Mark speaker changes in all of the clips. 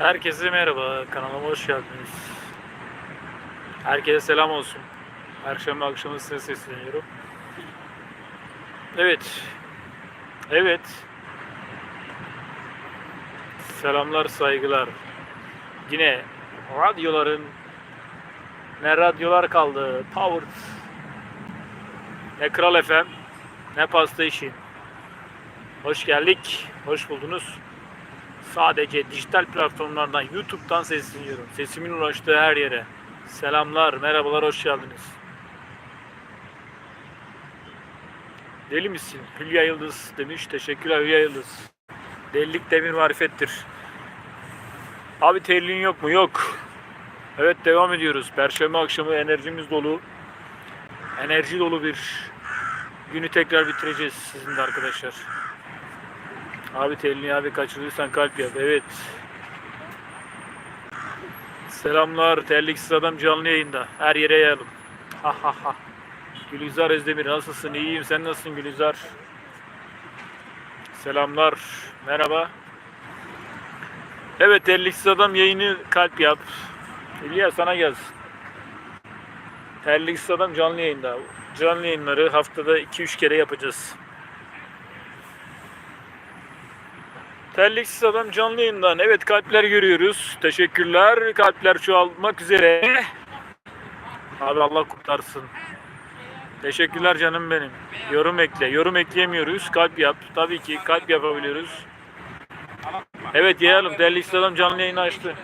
Speaker 1: Herkese merhaba, kanalıma hoş geldiniz. Herkese selam olsun. Perşembe akşamı size sesleniyorum. Evet, evet. Selamlar, saygılar. Yine radyoların ne radyolar kaldı, Power, ne Kral FM, ne Pasta İşi. Hoş geldik, hoş buldunuz. Sadece dijital platformlardan, YouTube'dan sesleniyorum. Sesimin ulaştığı her yere. Selamlar, merhabalar, hoş geldiniz. Deli misin? Hülya Yıldız demiş. Teşekkürler Hülya Yıldız. Delilik demir marifettir. Abi terliğin yok mu? Yok. Evet devam ediyoruz. Perşembe akşamı enerjimiz dolu. Enerji dolu bir günü tekrar bitireceğiz sizinle arkadaşlar. Abi telini abi kaçırdıysan kalp yap. Evet. Selamlar. Terliksiz adam canlı yayında. Her yere yayalım. Ha ha ha. Gülizar Özdemir nasılsın? İyiyim. Sen nasılsın Gülizar? Selamlar. Merhaba. Evet terliksiz adam yayını kalp yap. İlyas sana gelsin. Terliksiz adam canlı yayında. Canlı yayınları haftada 2-3 kere yapacağız. Terliksiz adam canlı yayından. Evet kalpler görüyoruz. Teşekkürler. Kalpler çoğalmak üzere. Abi Allah kurtarsın. Teşekkürler canım benim. Yorum ekle. Yorum ekleyemiyoruz. Kalp yap. Tabii ki kalp yapabiliyoruz. Evet yayalım. Terliksiz adam canlı yayını açtı.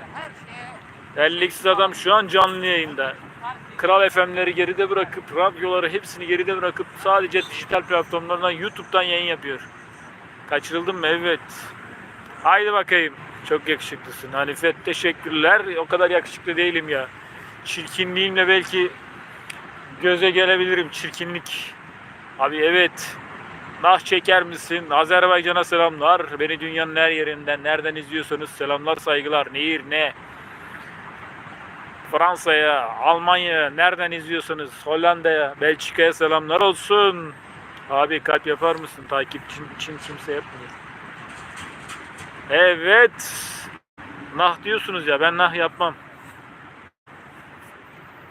Speaker 1: Terliksiz adam şu an canlı yayında. Kral FM'leri geride bırakıp, radyoları hepsini geride bırakıp sadece dijital platformlardan, YouTube'dan yayın yapıyor. Kaçırıldım mı? Evet. Haydi bakayım. Çok yakışıklısın. Hanifet teşekkürler. O kadar yakışıklı değilim ya. Çirkinliğimle belki göze gelebilirim. Çirkinlik. Abi evet. Nah çeker misin? Azerbaycan'a selamlar. Beni dünyanın her yerinden nereden izliyorsanız selamlar saygılar. Nehir ne? Fransa'ya, Almanya'ya nereden izliyorsanız Hollanda'ya, Belçika'ya selamlar olsun. Abi kalp yapar mısın? Takipçin için kimse yapmıyor. Evet. Nah diyorsunuz ya ben nah yapmam.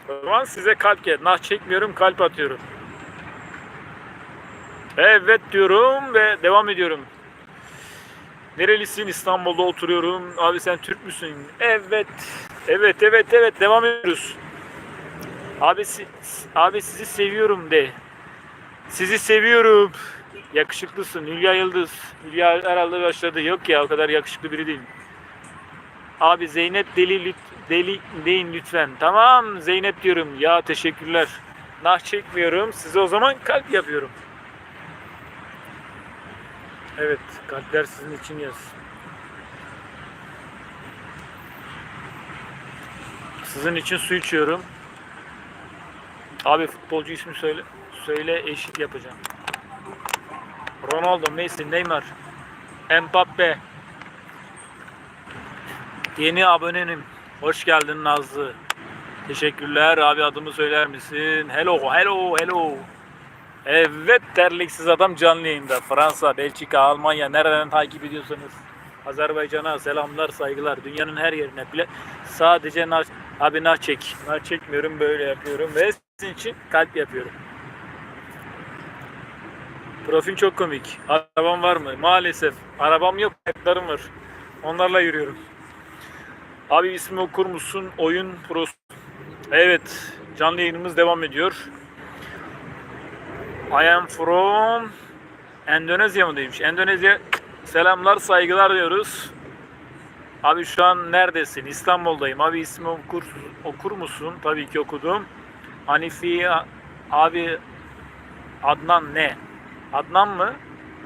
Speaker 1: O zaman size kalp gel. Nah çekmiyorum kalp atıyorum. Evet diyorum ve devam ediyorum. Nerelisin? İstanbul'da oturuyorum. Abi sen Türk müsün? Evet. Evet evet evet devam ediyoruz. Abi, abi sizi seviyorum de. Sizi seviyorum. Yakışıklısın Hülya Yıldız. Hülya herhalde başladı. Yok ya o kadar yakışıklı biri değil. Abi Zeynep deli lüt- deli deyin lütfen. Tamam Zeynep diyorum. Ya teşekkürler. Nah çekmiyorum. Size o zaman kalp yapıyorum. Evet kalpler sizin için yaz. Sizin için su içiyorum. Abi futbolcu ismi söyle. Söyle eşit yapacağım. Ronaldo, Messi, Neymar, Mbappe. Yeni abonenim. Hoş geldin Nazlı. Teşekkürler. Abi adımı söyler misin? Hello, hello, hello. Evet terliksiz adam canlı yayında. Fransa, Belçika, Almanya nereden takip ediyorsanız. Azerbaycan'a selamlar, saygılar. Dünyanın her yerine bile sadece nar, abi nar çek. Nar çekmiyorum böyle yapıyorum ve sizin için kalp yapıyorum. Profil çok komik. Arabam var mı? Maalesef. Arabam yok. Ayaklarım var. Onlarla yürüyorum. Abi ismi okur musun? Oyun Pros. Evet. Canlı yayınımız devam ediyor. I am from Endonezya mı demiş. Endonezya selamlar saygılar diyoruz. Abi şu an neredesin? İstanbul'dayım. Abi ismi okur, okur musun? Tabii ki okudum. Hanifi abi Adnan ne? Adnan mı?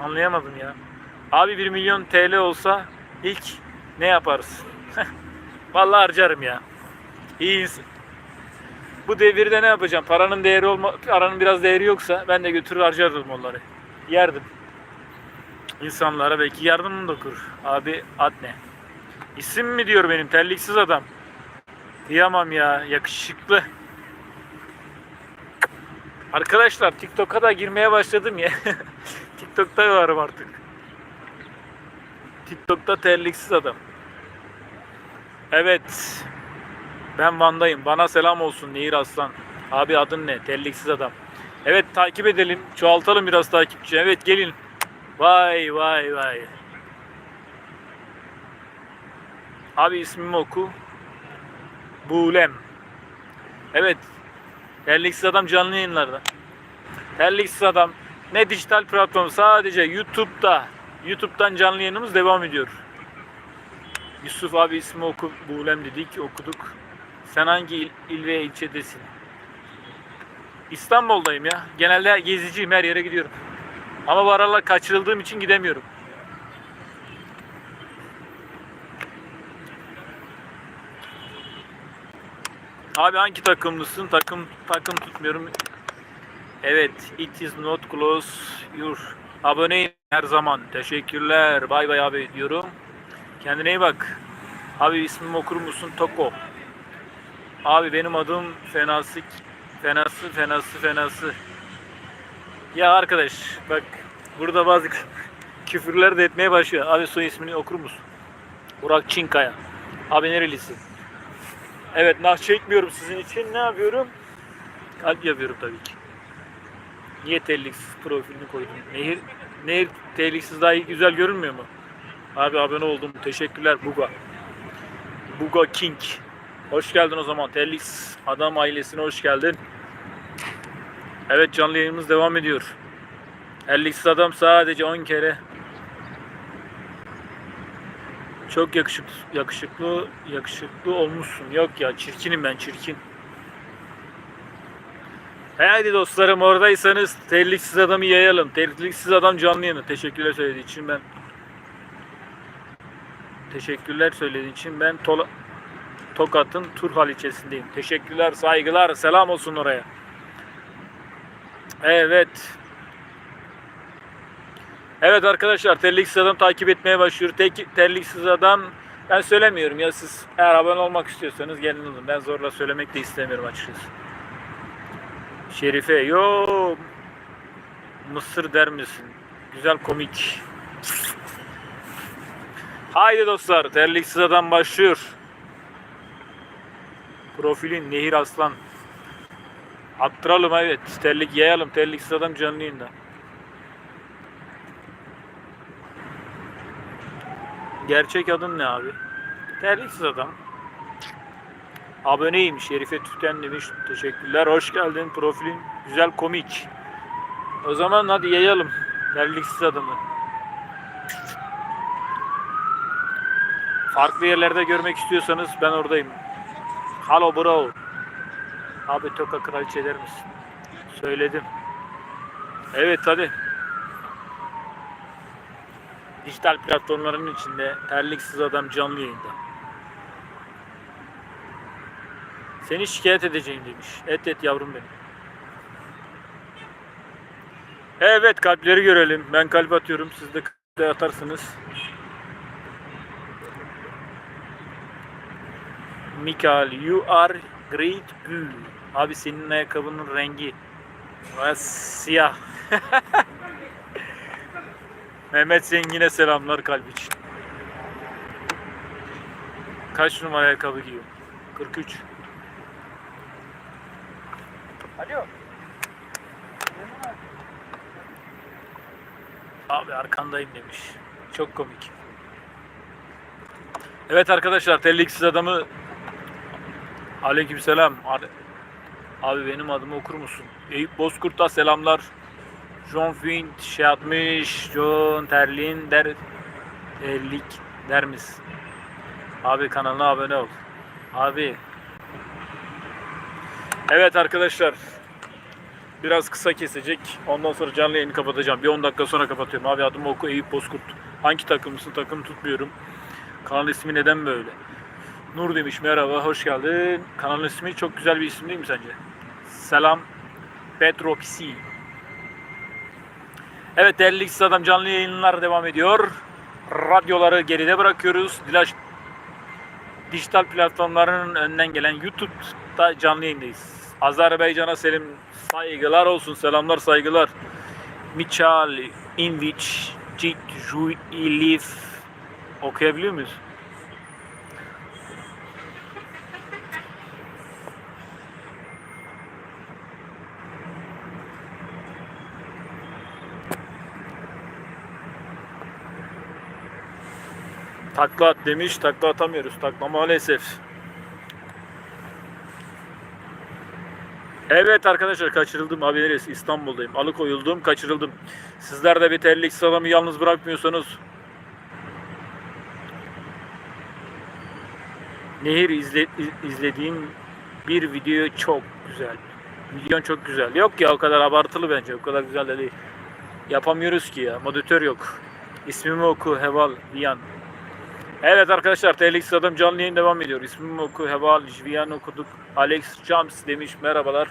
Speaker 1: Anlayamadım ya. Abi 1 milyon TL olsa ilk ne yaparsın? Vallahi harcarım ya. İyi insan. Bu devirde ne yapacağım? Paranın değeri olma, paranın biraz değeri yoksa ben de götürür harcardım onları. Yerdim. İnsanlara belki yardımım dokur. Abi ad ne? İsim mi diyor benim terliksiz adam? Kıyamam ya yakışıklı. Arkadaşlar TikTok'a da girmeye başladım ya. TikTok'ta varım artık. TikTok'ta terliksiz adam. Evet. Ben Van'dayım. Bana selam olsun Nehir Aslan. Abi adın ne? Telliksiz adam. Evet takip edelim. Çoğaltalım biraz takipçi. Evet gelin. Vay vay vay. Abi ismimi oku. Bulem. Evet. Terliksiz adam canlı yayınlarda. Terliksiz adam ne dijital platform sadece YouTube'da. YouTube'dan canlı yayınımız devam ediyor. Yusuf abi ismi oku. Bulem dedik okuduk. Sen hangi il, il ve ilçedesin? İstanbul'dayım ya. Genelde geziciyim her yere gidiyorum. Ama bu aralar kaçırıldığım için gidemiyorum. Abi hangi takımlısın? Takım takım tutmuyorum. Evet, it is not close your. Aboneyim her zaman. Teşekkürler. Bay bay abi diyorum. Kendine iyi bak. Abi ismimi okur musun? Toko. Abi benim adım Fenası. Fenası, Fenası, Fenası. Ya arkadaş bak burada bazı küfürler de etmeye başlıyor. Abi soy ismini okur musun? Burak Çinkaya. Abi nerelisin? Evet nah çekmiyorum sizin için. Ne yapıyorum? Kalp yapıyorum tabii ki. Niye telliksiz profilini koydum? Nehir, nehir telliksiz daha iyi güzel görünmüyor mu? Abi abone oldum. Teşekkürler Buga. Buga King. Hoş geldin o zaman. Tellix adam ailesine hoş geldin. Evet canlı yayınımız devam ediyor. Tellix adam sadece 10 kere çok yakışıklı, yakışıklı, yakışıklı olmuşsun. Yok ya çirkinim ben çirkin. Haydi dostlarım oradaysanız terliksiz adamı yayalım. Terliksiz adam canlı yayını. Teşekkürler söylediği için ben Teşekkürler söylediğin için ben Tola, Tokat'ın Turhal ilçesindeyim. Teşekkürler, saygılar, selam olsun oraya. Evet. Evet arkadaşlar terliksiz adam takip etmeye başlıyor. Tek, terliksiz adam ben söylemiyorum ya siz eğer abone olmak istiyorsanız gelin olun. Ben zorla söylemek de istemiyorum açıkçası. Şerife yo Mısır der misin? Güzel komik. Haydi dostlar terliksiz adam başlıyor. Profilin Nehir Aslan. Attıralım evet. Terlik yayalım. Terliksiz adam canlı yayında. Gerçek adın ne abi? Terliksiz adam. Aboneyim Şerife Tüten demiş. Teşekkürler. Hoş geldin. Profilin güzel komik. O zaman hadi yayalım. Terliksiz adamı. Farklı yerlerde görmek istiyorsanız ben oradayım. Halo bro. Abi Toka kraliçe der misin? Söyledim. Evet hadi. Dijital platformların içinde terliksiz adam canlı yayında. Seni şikayet edeceğim demiş. Et et yavrum benim. Evet kalpleri görelim. Ben kalp atıyorum. Siz de kalp atarsınız. Mikael, you are great blue. Abi senin ayakkabının rengi siyah. Mehmet Zengin'e selamlar kalp için. Kaç numara ayakkabı giyiyor? 43.
Speaker 2: Alo.
Speaker 1: Abi arkandayım demiş. Çok komik. Evet arkadaşlar terliksiz adamı Aleykümselam. Abi benim adımı okur musun? Eyüp Bozkurt'a selamlar. John Fint şey atmış. John Terlin der terlik der misin? Abi kanalına abone ol. Abi. Evet arkadaşlar. Biraz kısa kesecek. Ondan sonra canlı yayını kapatacağım. Bir 10 dakika sonra kapatıyorum. Abi adımı oku Eyüp Bozkurt. Hangi takımısın? Takım tutmuyorum. Kanal ismi neden böyle? Nur demiş merhaba hoş geldin. Kanalın ismi çok güzel bir isim değil mi sence? Selam Petro Pisi. Evet değerli X adam canlı yayınlar devam ediyor. Radyoları geride bırakıyoruz. Dilaş dijital platformların önünden gelen YouTube'da canlı yayındayız. Azerbaycan'a selim saygılar olsun. Selamlar saygılar. Michal Invic Cit Juilif okuyabiliyor muyuz? Takla at demiş. Takla atamıyoruz. Takla maalesef. Evet arkadaşlar kaçırıldım. Neresi? İstanbul'dayım. Alıkoyuldum. Kaçırıldım. Sizler de bir terlik adamı yalnız bırakmıyorsanız Nehir izle, iz- izlediğim bir video çok güzel. Videon çok güzel. Yok ya o kadar abartılı bence. O kadar güzel de değil. Yapamıyoruz ki ya. Modütör yok. İsmimi oku Heval Viyan. Evet arkadaşlar Telix adam canlı yayın devam ediyor. İsmimi oku Heval Viyan okuduk. Alex Jams demiş merhabalar.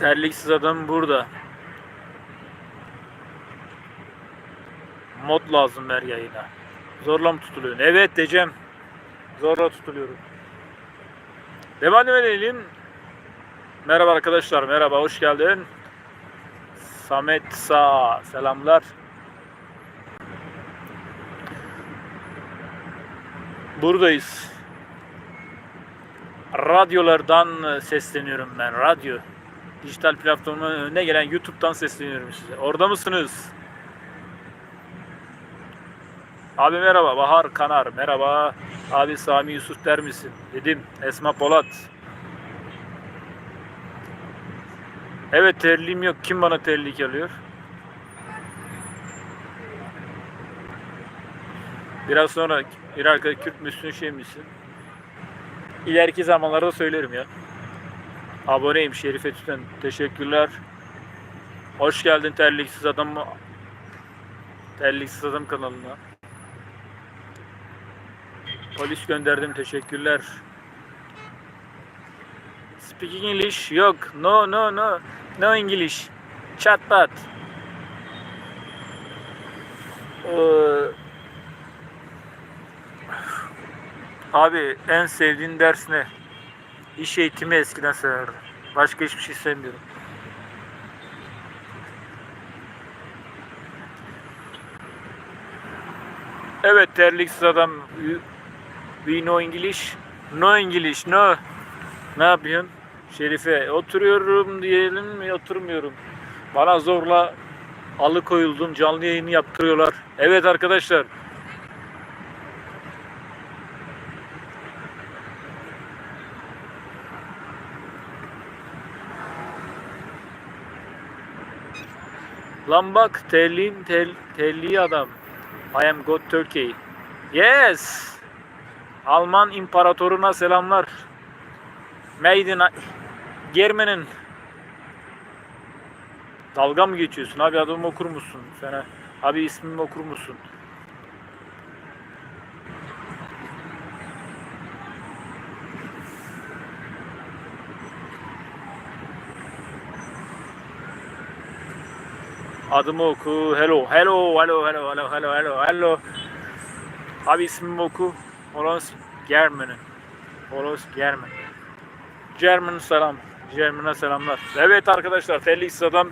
Speaker 1: Terliksiz adam burada. Mod lazım her yayına. Zorla mı tutuluyorsun? Evet diyeceğim. Zorla tutuluyorum. Devam edelim. Merhaba arkadaşlar. Merhaba. Hoş geldin. Samet Sağ. Selamlar. Buradayız. Radyolardan sesleniyorum ben. Radyo. Dijital platformun önüne gelen YouTube'dan sesleniyorum size. Orada mısınız? Abi merhaba Bahar Kanar merhaba abi Sami Yusuf der misin dedim Esma Polat Evet terliğim yok. Kim bana terlik alıyor? Biraz sonra bir arkadaş Kürt müsün şey misin? İleriki zamanlarda söylerim ya. Aboneyim Şerife Tüten. Teşekkürler. Hoş geldin terliksiz adam. Terliksiz adam kanalına. Polis gönderdim teşekkürler. Speaking English yok. No no no. No English. Chat pat. Ee, abi en sevdiğin ders ne? İş eğitimi eskiden severdim. Başka hiçbir şey sevmiyorum. Evet terliksiz adam We know English. No English, no. Ne yapıyorsun? Şerife oturuyorum diyelim mi oturmuyorum. Bana zorla alıkoyuldum canlı yayını yaptırıyorlar. Evet arkadaşlar. Lan bak terliğin tel, terliği adam. I am God Turkey. Yes. Alman imparatoruna selamlar. Maiden Germen'in Dalga mı geçiyorsun? Abi adımı okur musun? Sana abi ismimi okur musun? Adımı oku. Hello, hello, hello, hello, hello, hello, hello, hello. Abi ismimi oku. Olos German'ın. Olos German. German selam. German'a selamlar. Evet arkadaşlar Felix adam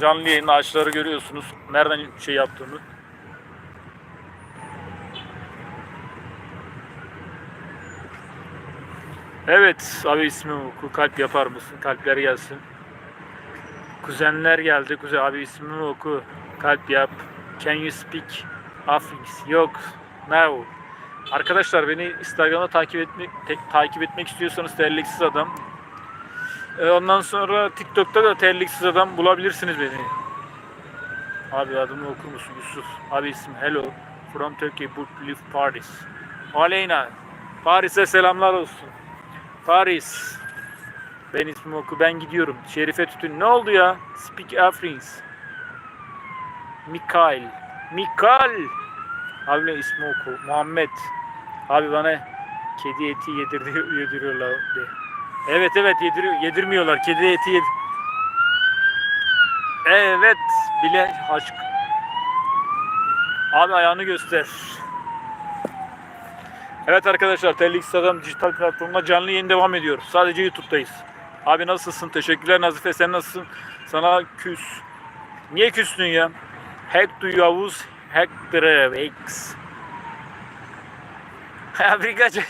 Speaker 1: canlı yayın ağaçları görüyorsunuz. Nereden şey yaptığını. Evet abi ismimi oku. Kalp yapar mısın? Kalpler gelsin. Kuzenler geldi. Kuzen abi ismimi oku. Kalp yap. Can you speak Afriks? Yok. No. Arkadaşlar beni Instagram'da takip etmek takip etmek istiyorsanız terliksiz adam. Ee, ondan sonra TikTok'ta da terliksiz adam bulabilirsiniz beni. Abi adımı okur musun Yusuf? Abi isim Hello from Turkey but live Paris. Aleyna. Paris'e selamlar olsun. Paris. Ben ismimi oku. Ben gidiyorum. Şerife Tütün. Ne oldu ya? Speak Afrins. Mikael. Mikael. Abi ismi oku. Muhammed. Abi bana kedi eti yedirdi, yediriyorlar de. Evet evet yediriyor, yedirmiyorlar. Kedi eti yed... Evet bile aşk. Abi ayağını göster. Evet arkadaşlar Telix Adam dijital platformuna canlı yayın devam ediyor. Sadece YouTube'dayız. Abi nasılsın? Teşekkürler Nazife sen nasılsın? Sana küs. Niye küstün ya? Hack to Yavuz Hack the X. Fabrikacı.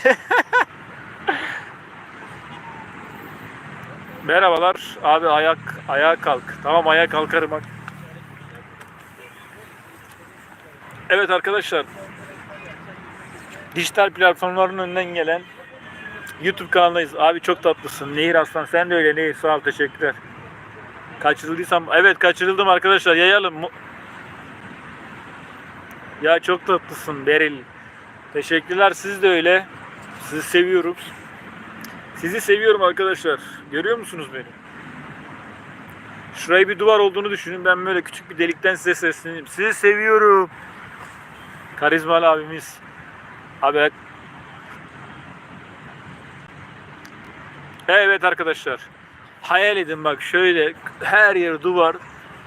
Speaker 1: Merhabalar. Abi ayak ayağa kalk. Tamam ayağa kalkarım bak. Evet arkadaşlar. Dijital platformların önünden gelen YouTube kanalındayız. Abi çok tatlısın. Nehir Aslan sen de öyle Nehir. Sağ ol teşekkürler. Kaçırıldıysam evet kaçırıldım arkadaşlar. Yayalım. Ya çok tatlısın Beril. Teşekkürler siz de öyle. Sizi seviyorum. Sizi seviyorum arkadaşlar. Görüyor musunuz beni? Şurayı bir duvar olduğunu düşünün. Ben böyle küçük bir delikten size sesleneyim. Sizi seviyorum. Karizmalı abimiz. Abi Evet arkadaşlar. Hayal edin bak şöyle her yer duvar.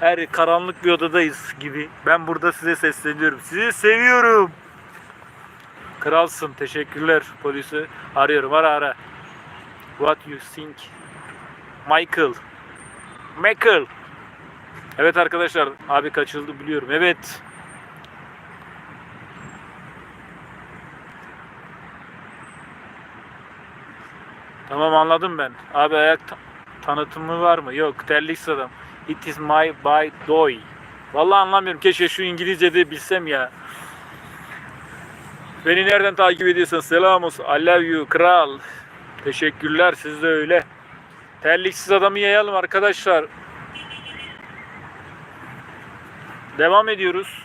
Speaker 1: Her yer karanlık bir odadayız gibi. Ben burada size sesleniyorum. Sizi seviyorum. Kralsın. Teşekkürler polisi. Arıyorum. Ara ara. What you think? Michael. Michael. Evet arkadaşlar. Abi kaçıldı biliyorum. Evet. Tamam anladım ben. Abi ayak ta- tanıtımı var mı? Yok. Terlik adam. It is my by doy. Vallahi anlamıyorum. Keşke şu İngilizce'de bilsem ya. Beni nereden takip ediyorsun? Selam olsun. I love you kral. Teşekkürler. Siz de öyle. Terliksiz adamı yayalım arkadaşlar. Devam ediyoruz.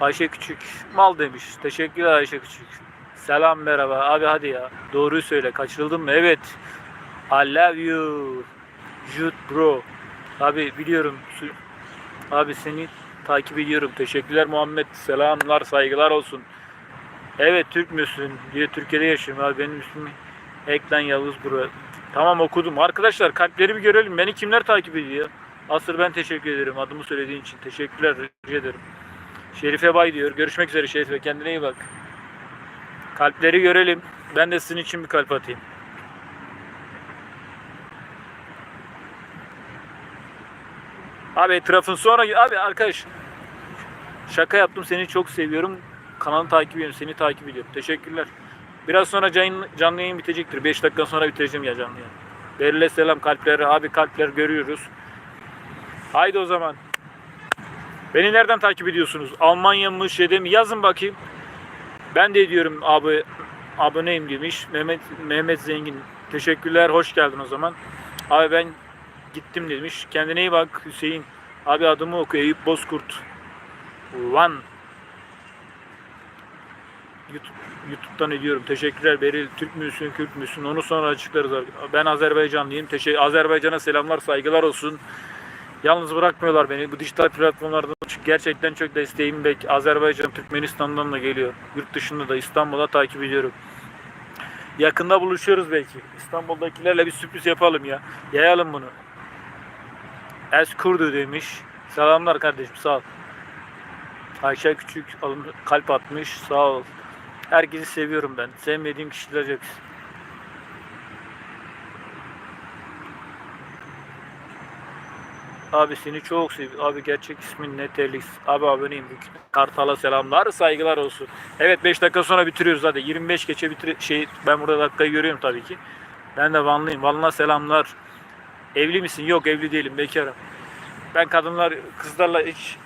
Speaker 1: Ayşe Küçük mal demiş. Teşekkürler Ayşe Küçük. Selam merhaba. Abi hadi ya. Doğruyu söyle. Kaçırıldın mı? Evet. I love you. Jude bro. Abi biliyorum. Abi seni takip ediyorum. Teşekkürler Muhammed. Selamlar, saygılar olsun. Evet Türk müsün? diye Türkiye'de yaşıyorum abi. Benim ismim Eklen Yavuz bro. Tamam okudum. Arkadaşlar kalpleri bir görelim. Beni kimler takip ediyor? Asır ben teşekkür ederim. Adımı söylediğin için. Teşekkürler. Rica ederim. Şerife Bay diyor. Görüşmek üzere Şerife. Kendine iyi bak. Kalpleri görelim. Ben de sizin için bir kalp atayım. Abi etrafın sonra abi arkadaş şaka yaptım seni çok seviyorum. Kanalı takip ediyorum. Seni takip ediyorum. Teşekkürler. Biraz sonra canlı, canlı yayın bitecektir. 5 dakika sonra bitireceğim ya canlı yayın. Beril'e selam kalpleri. Abi kalpler görüyoruz. Haydi o zaman. Beni nereden takip ediyorsunuz? Almanya mı şeyde mi? Yazın bakayım. Ben de ediyorum abi aboneyim demiş. Mehmet Mehmet Zengin. Teşekkürler. Hoş geldin o zaman. Abi ben gittim demiş. Kendine iyi bak Hüseyin. Abi adımı oku Eyüp Bozkurt. One. YouTube, YouTube'dan ediyorum. Teşekkürler Beril. Türk müsün, Kürt müsün? Onu sonra açıklarız. Ben Azerbaycanlıyım. Teşekkür Azerbaycan'a selamlar, saygılar olsun. Yalnız bırakmıyorlar beni. Bu dijital platformlardan gerçekten çok desteğim bek. Azerbaycan, Türkmenistan'dan da geliyor. Yurt dışında da İstanbul'da takip ediyorum. Yakında buluşuyoruz belki. İstanbul'dakilerle bir sürpriz yapalım ya. Yayalım bunu. Eskurdu demiş. Selamlar kardeşim sağ ol. Ayşe Küçük alın kalp atmış. Sağ ol. Herkesi seviyorum ben. Sevmediğim kişiler yok. Abi seni çok seviyorum. Abi gerçek ismin ne Terlis. Abi aboneyim. Kartal'a selamlar, saygılar olsun. Evet 5 dakika sonra bitiriyoruz hadi. 25 geçe bitir şey ben burada dakikayı görüyorum tabii ki. Ben de Vanlıyım. Vanlı'na selamlar. Evli misin? Yok evli değilim. Bekarım. Ben kadınlar, kızlarla hiç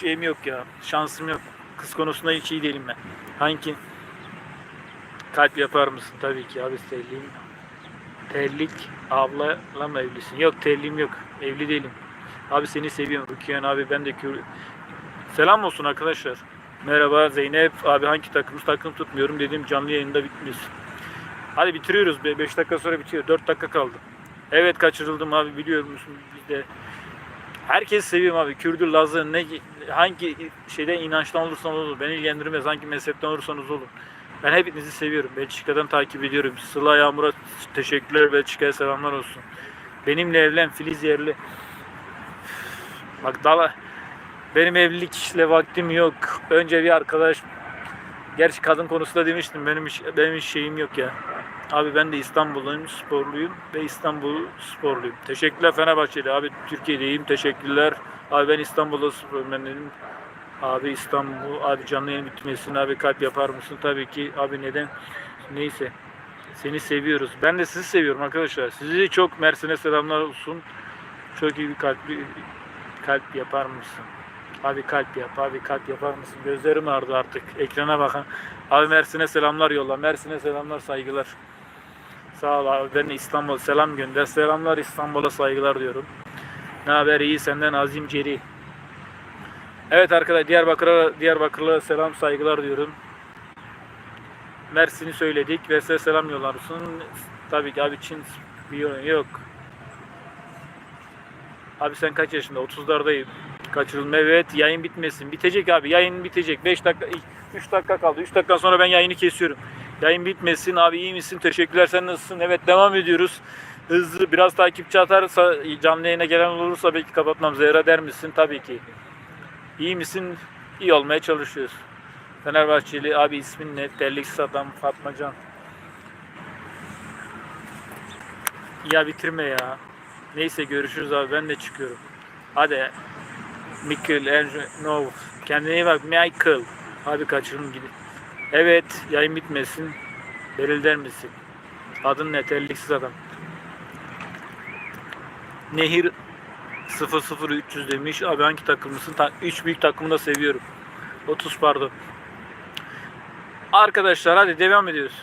Speaker 1: şeyim yok ya. Şansım yok. Kız konusunda hiç iyi değilim ben. Hangi kalp yapar mısın? Tabii ki abi terliğim. Terlik ablayla mı evlisin? Yok terliğim yok. Evli değilim. Abi seni seviyorum Rukiyen abi ben de kür... Selam olsun arkadaşlar. Merhaba Zeynep abi hangi takımız takım tutmuyorum dediğim canlı yayında bitmiş. Hadi bitiriyoruz 5 dakika sonra bitiyor 4 dakika kaldı. Evet kaçırıldım abi biliyor musun biz de Herkes seviyorum abi. Kürdü, Lazı, ne hangi şeyden inançtan olursanız olur. Beni ilgilendirmez. Hangi mezhepten olursanız olun. Ben hepinizi seviyorum. Belçika'dan takip ediyorum. Sıla Yağmur'a teşekkürler. Belçika'ya selamlar olsun. Benimle evlen Filiz Yerli. Bak dala benim evlilik işle vaktim yok. Önce bir arkadaş Gerçi kadın konusunda demiştim benim hiç, benim hiç şeyim yok ya. Abi ben de İstanbul'un sporluyum ve İstanbul sporluyum. Teşekkürler Fenerbahçeli abi Türkiye'deyim teşekkürler. Abi ben İstanbul'da sporluyum ben dedim. Abi İstanbul abi canlı yayın bitmesin abi kalp yapar mısın? Tabii ki abi neden? Neyse. Seni seviyoruz. Ben de sizi seviyorum arkadaşlar. Sizi çok Mersin'e selamlar olsun. Çok iyi bir kalpli kalp yapar mısın? Abi kalp yap, abi kalp yapar mısın? Gözlerim ağrıdı artık. Ekrana bakan. Abi Mersin'e selamlar yolla. Mersin'e selamlar, saygılar. Sağ ol abi. Ben İstanbul selam gönder. Selamlar İstanbul'a saygılar diyorum. Ne haber iyi senden Azim Ceri. Evet arkadaşlar Diyarbakır'a Diyarbakır'a selam saygılar diyorum. Mersin'i söyledik. Verse selam yollarsın. Tabii ki abi Çin bir yok. Abi sen kaç yaşında? 30'lardayım. Kaçırılma evet yayın bitmesin. Bitecek abi yayın bitecek. 5 dakika 3 dakika kaldı. 3 dakika sonra ben yayını kesiyorum. Yayın bitmesin abi iyi misin? Teşekkürler sen nasılsın? Evet devam ediyoruz. Hızlı biraz takipçi atarsa canlı yayına gelen olursa belki kapatmam. Zehra der misin? Tabii ki. İyi misin? İyi olmaya çalışıyoruz. Fenerbahçeli abi ismin ne? Terliksiz adam Fatmacan. Ya bitirme ya. Neyse görüşürüz abi ben de çıkıyorum. Hadi. Michael Angel no. Kendine iyi bak Michael. Abi kaçırın gidin. Evet yayın bitmesin. Beril der misin? Adın ne? Terliksiz adam. Nehir 00300 demiş. Abi hangi takımlısın? Ta 3 büyük takımı da seviyorum. 30 pardon. Arkadaşlar hadi devam ediyoruz.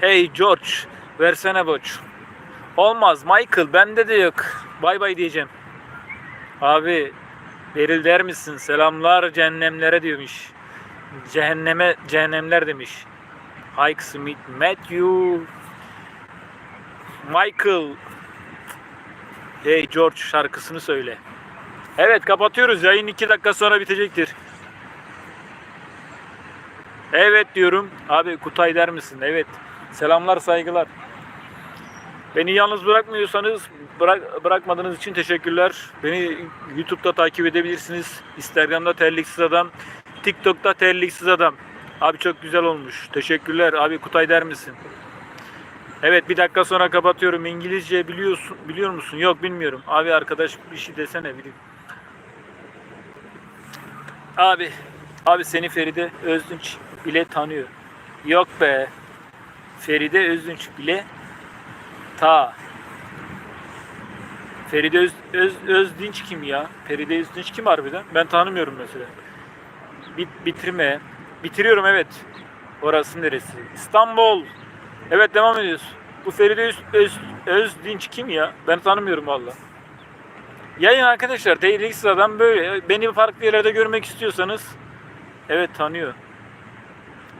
Speaker 1: Hey George, versene boç. Olmaz Michael, bende de yok. Bay bay diyeceğim. Abi, Beril der misin? Selamlar cehennemlere diyormuş. Cehenneme, cehennemler demiş. Hike Smith, Matthew, Michael. Hey George şarkısını söyle. Evet kapatıyoruz. Yayın 2 dakika sonra bitecektir. Evet diyorum. Abi Kutay der misin? Evet. Selamlar saygılar. Beni yalnız bırakmıyorsanız bırak, bırakmadığınız için teşekkürler. Beni YouTube'da takip edebilirsiniz. Instagram'da terliksiz adam. TikTok'ta terliksiz adam. Abi çok güzel olmuş. Teşekkürler. Abi Kutay der misin? Evet bir dakika sonra kapatıyorum. İngilizce biliyorsun biliyor musun? Yok bilmiyorum. Abi arkadaş bir şey desene bileyim. Abi abi seni Feride Özdünç bile tanıyor. Yok be. Feride Özdünç bile ta. Feride Öz, Öz, Özdinç kim ya? Feride Özdinç kim harbiden? Ben tanımıyorum mesela. Bit, bitirme. Bitiriyorum evet. Orası neresi? İstanbul. Evet devam ediyoruz. Bu Feride Öz, Öz, Özdinç kim ya? Ben tanımıyorum valla. Yayın arkadaşlar. Tehlikesiz adam böyle. Beni farklı yerlerde görmek istiyorsanız evet tanıyor.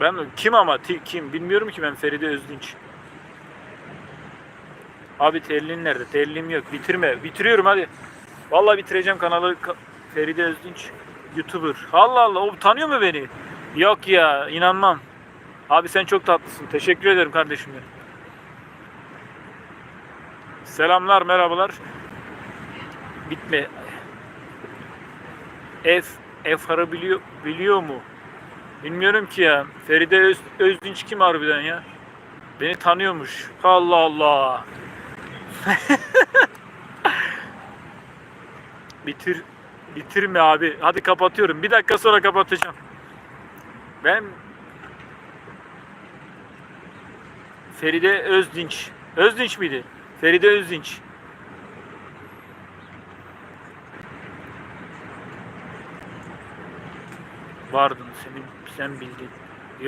Speaker 1: Ben kim ama kim bilmiyorum ki ben Feride Özdinç. Abi terliğin nerede? Terliğim yok. Bitirme. Bitiriyorum hadi. Vallahi bitireceğim kanalı Ka- Feride Özdinç YouTuber. Allah Allah o tanıyor mu beni? Yok ya inanmam. Abi sen çok tatlısın. Teşekkür ederim kardeşim benim. Selamlar merhabalar. Bitme. F F biliyor biliyor mu? Bilmiyorum ki ya. Feride Öz, Özdinç kim harbiden ya? Beni tanıyormuş. Allah Allah. Bitir bitirme abi. Hadi kapatıyorum. Bir dakika sonra kapatacağım. Ben Feride Özdinç. Özdinç miydi? Feride Özdinç. Vardın senin sen bildin.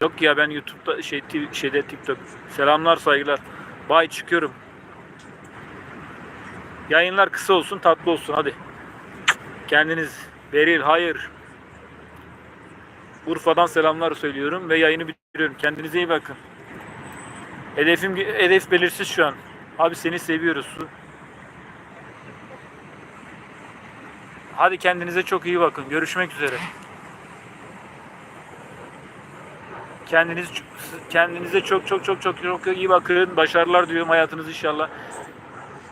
Speaker 1: Yok ya ben YouTube'da şey şeyde TikTok. Selamlar saygılar. Bay çıkıyorum. Yayınlar kısa olsun tatlı olsun hadi. Kendiniz Beril hayır. Urfa'dan selamlar söylüyorum ve yayını bitiriyorum. Kendinize iyi bakın. Hedefim hedef belirsiz şu an. Abi seni seviyoruz. Hadi kendinize çok iyi bakın. Görüşmek üzere. Kendiniz kendinize çok çok çok çok çok iyi bakın. Başarılar diliyorum hayatınız inşallah.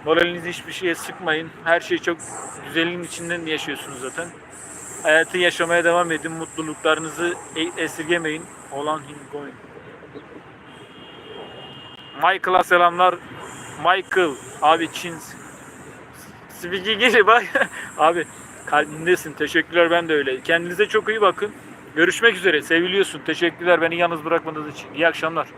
Speaker 1: Moralinizi hiçbir şeye sıkmayın. Her şey çok güzelliğin içinden yaşıyorsunuz zaten. Hayatı yaşamaya devam edin. Mutluluklarınızı e- esirgemeyin. Olan going. Michael'a selamlar. Michael abi Çin. Speaking geli bak. abi kalbimdesin. Teşekkürler ben de öyle. Kendinize çok iyi bakın. Görüşmek üzere. Seviliyorsun. Teşekkürler beni yalnız bırakmadığınız için. İyi akşamlar.